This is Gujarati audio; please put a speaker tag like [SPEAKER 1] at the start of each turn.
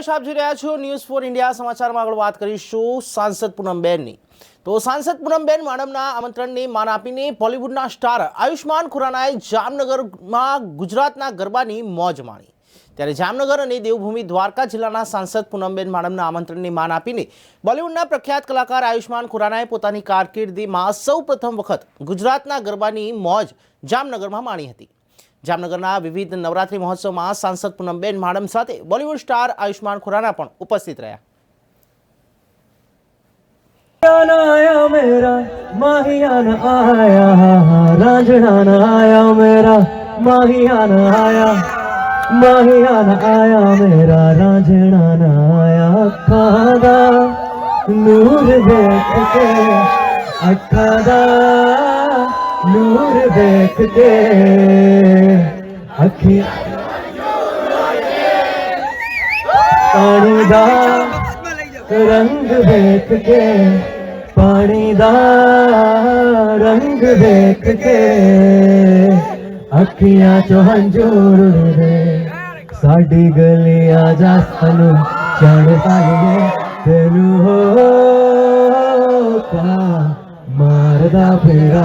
[SPEAKER 1] નરેશ આપ જોઈ રહ્યા છો ન્યૂઝ ફોર ઇન્ડિયા સમાચારમાં આગળ વાત કરીશું સાંસદ પૂનમબેનની તો સાંસદ પૂનમબેન માડમના આમંત્રણની માન આપીને બોલિવૂડના સ્ટાર આયુષ્માન ખુરાનાએ જામનગરમાં ગુજરાતના ગરબાની મોજ માણી. ત્યારે જામનગર અને દેવભૂમિ દ્વારકા જિલ્લાના સાંસદ પૂનમબેન માડમના આમંત્રણની માન આપીને બોલિવૂડના પ્રખ્યાત કલાકાર આયુષ્માન ખુરાનાએ પોતાની કારકિર્દીમાં સૌ પ્રથમ વખત ગુજરાતના ગરબાની મોજ જામનગરમાં માણી હતી. જામનગરના વિવિધ નવરાત્રી મહોત્સવમાં સાંસદ પૂનમબેન માડમ સાથે બોલિવૂડ સ્ટાર આયુષ્માન ખુરાના પણ ઉપસ્થિત રહ્યા.
[SPEAKER 2] નૂર દેખ કે અખાદા નૂર દેખ કે ਅੱਖੇ ਪਾਣੀ ਦਾ ਰੰਗ ਦੇਖ ਕੇ, ਪਾਣੀ ਦਾ ਰੰਗ ਦੇਖ ਕੇ, ਅੱਖੀਆਂ ਚੋਂ ਹੰਝੂ ਰੁੜਦੇ ਸਾਡੀ ਗਲੀਆਂ ਜਾਂ ਸਾਨੂੰ ਚੜ ਪਾਈਏ, ਤੈਨੂੰ ਹੋ ਕਾ ਮਾਰਦਾ ਫੇਰਾ।